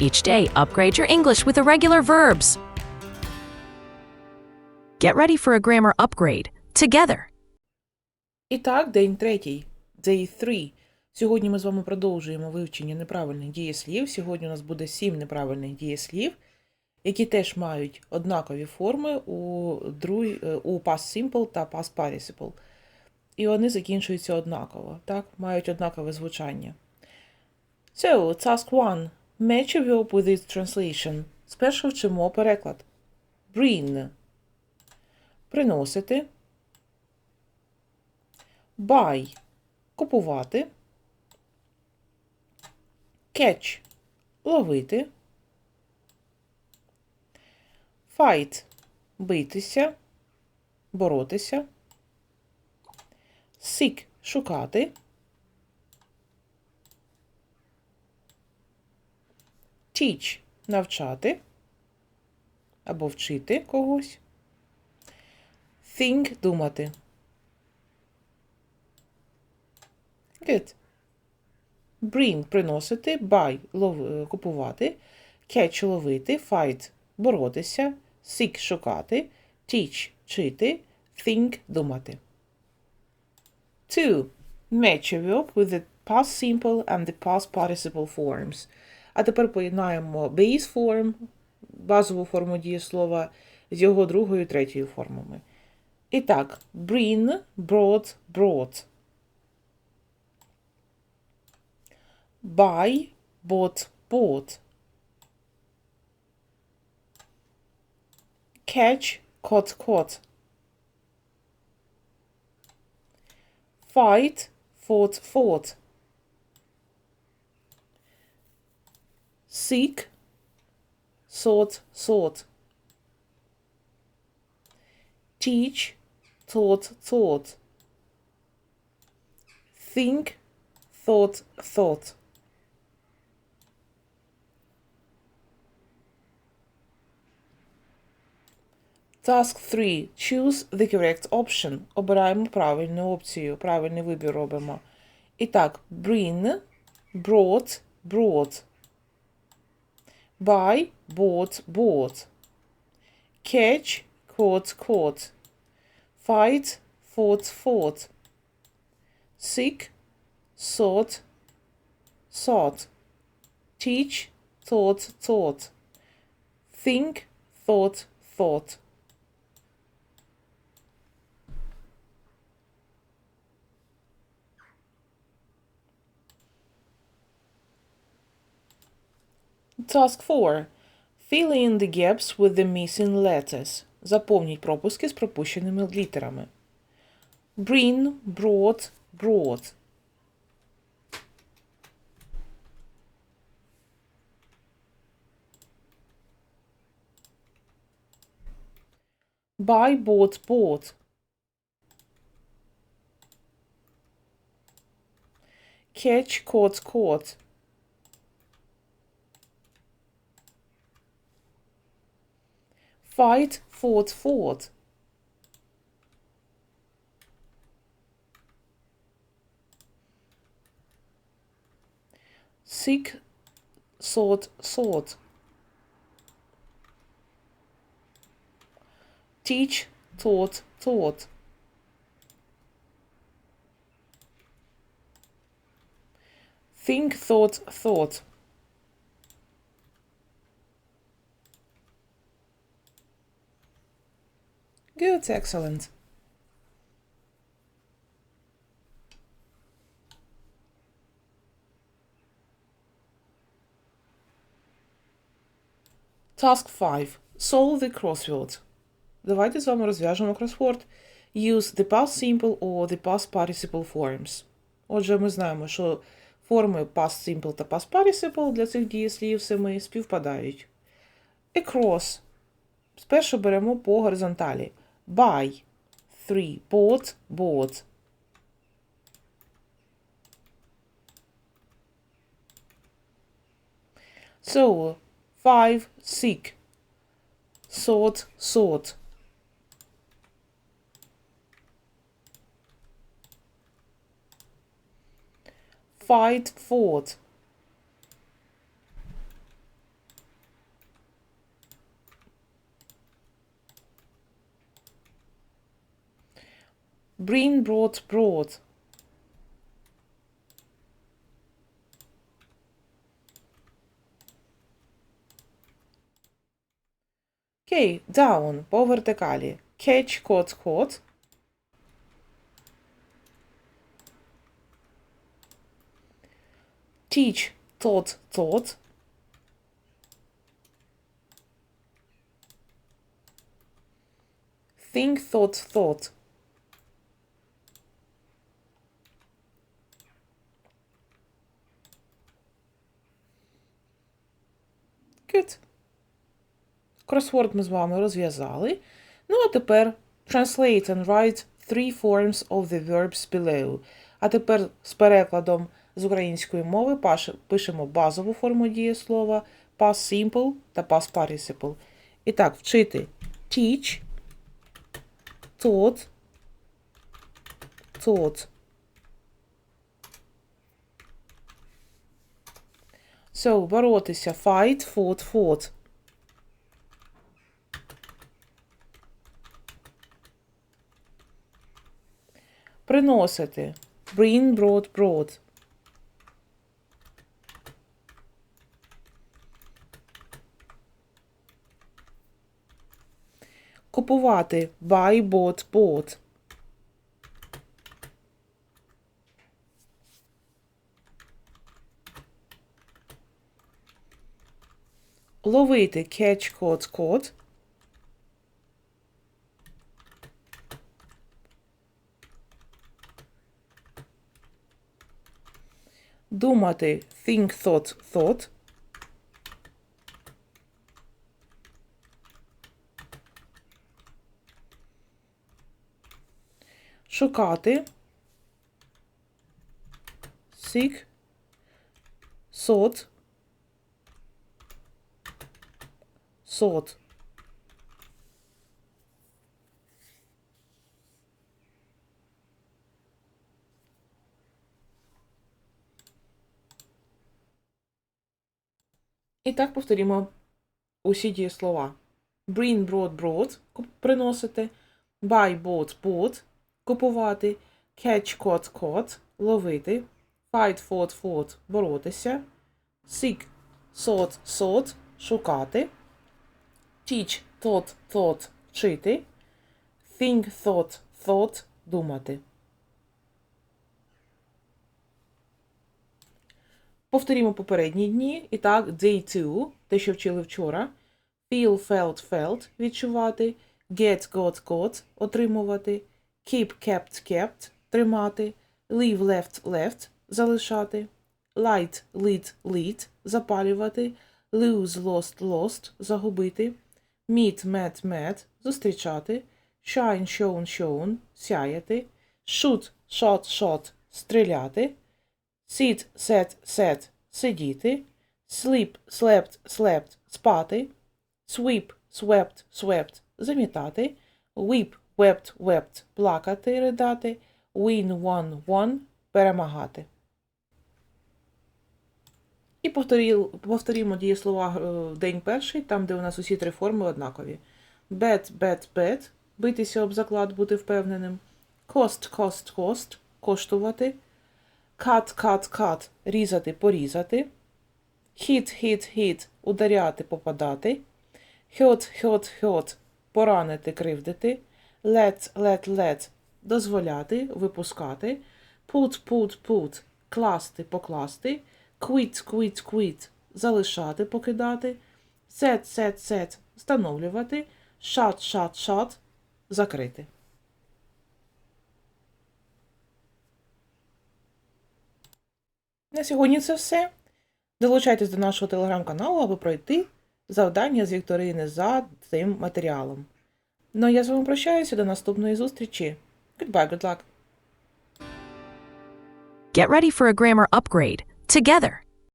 Each day, upgrade your English with irregular verbs. Get ready for a grammar upgrade together. І день третій. Day 3. Сьогодні ми з вами продовжуємо вивчення неправильних дієслів. Сьогодні у нас буде сім неправильних дієслів, які теж мають однакові форми у, е, у past simple та past participle. І вони закінчуються однаково, так? Мають однакове звучання. So, task 1. Match a verb with its translation. Спершу вчимо переклад. Bring. Приносити. Buy – купувати. Catch – ловити. Fight – битися, боротися. Seek – шукати. Teach – навчати або вчити когось. Think – думати. Good. Bring – приносити, buy – лов... е, купувати, catch – ловити, fight – боротися, seek – шукати, teach – вчити, think – думати. 2. Match a verb with the past simple and the past participle forms. А тепер поєднаємо base form, базову форму дієслова, з його другою і третьою формами. І так, bring, brought, brought. buy, bought, bought. Catch, caught, caught. Fight, fought, fought. Seek, sought, sought. Teach, taught, taught. Think, thought, thought. Task 3. Choose the correct option. Обираємо правильну опцію. Правильний вибір робимо. І так, bring, brought, brought. Buy, bought, bought. Catch, caught, caught. Fight, fought, fought. Seek, sought, sought. Teach, taught, taught. Think, thought, thought. Task 4. Fill in the gaps with the missing letters. Заповніть пропуски з пропущеними літерами. Bring, brought, brought. Buy, bought, bought. Catch, caught, caught. Fight, fought, fought. Seek, sought, sought. Teach, taught, taught. Think, thought, thought. Good, excellent. Task 5. Solve the crossword. Давайте з вами розв'яжемо кросворд. Use the past simple or the past participle forms. Отже, ми знаємо, що форми past simple та past participle для цих дієслів семи співпадають. Across. Спершу беремо по горизонталі. Buy. Three. Bought. Bought. So, five. Seek. Sought. Sought. Fight. Fought. Bring, brought, brought. Окей, down по вертикалі. Catch, caught, caught. Teach, taught, taught. Think, thought, thought. Good. Кросворд ми з вами розв'язали. Ну, а тепер translate and write three forms of the verbs below. А тепер з перекладом з української мови пишемо базову форму дієслова, past simple та past participle. І так, вчити teach, taught, taught. So, боротися fight, fought, fought. Приносити. Bring, brought, brought. Купувати. Buy, bought, bought. Ловити. Catch, caught, caught. Думати. Think, thought, thought. Шукати. Seek. Sought. Sought. І так повторімо усі дієслова. Bring, brought, brought – приносити. Buy, bought, bought – купувати. Catch, caught, caught – ловити. Fight, fought, fought – боротися. Seek, sought, sought – шукати. Teach, taught, thought – вчити. Think, thought, thought – думати. Повторімо попередні дні. І так, day two, те, що вчили вчора. Feel, felt, felt – відчувати. Get, got, got – отримувати. Keep, kept, kept – тримати. Leave, left, left – залишати. Light, lit, lit – запалювати. Lose, lost, lost – загубити. Meet, met, met – зустрічати. Shine, shone, shown – сяяти. Shoot, shot, shot – стріляти. Sit, set, set – сидіти. Sleep, slept, slept – спати. Sweep, swept, swept – замітати. Weep, wept, wept – плакати, ридати. Win, won, won – перемагати. І повторі- повторімо дієслова е, день перший, там, де у нас усі три форми однакові. Bet, bet, bet – битися об заклад, бути впевненим. Cost, cost, cost – коштувати. Cut, cut, cut – різати, порізати. Hit, hit, hit – ударяти, попадати. Hurt, hurt, hurt – поранити, кривдити. Let, let, let – дозволяти, випускати. Put, put, put – класти, покласти. Quit, quit, quit – залишати, покидати. Set, set, set – встановлювати. Shut, shut, shut – закрити. На сьогодні це все. Долучайтесь до нашого телеграм-каналу, аби пройти завдання з вікторини за цим матеріалом. Ну а я з вами прощаюся до наступної зустрічі. Goodbye, good luck. Get ready for a grammar upgrade together.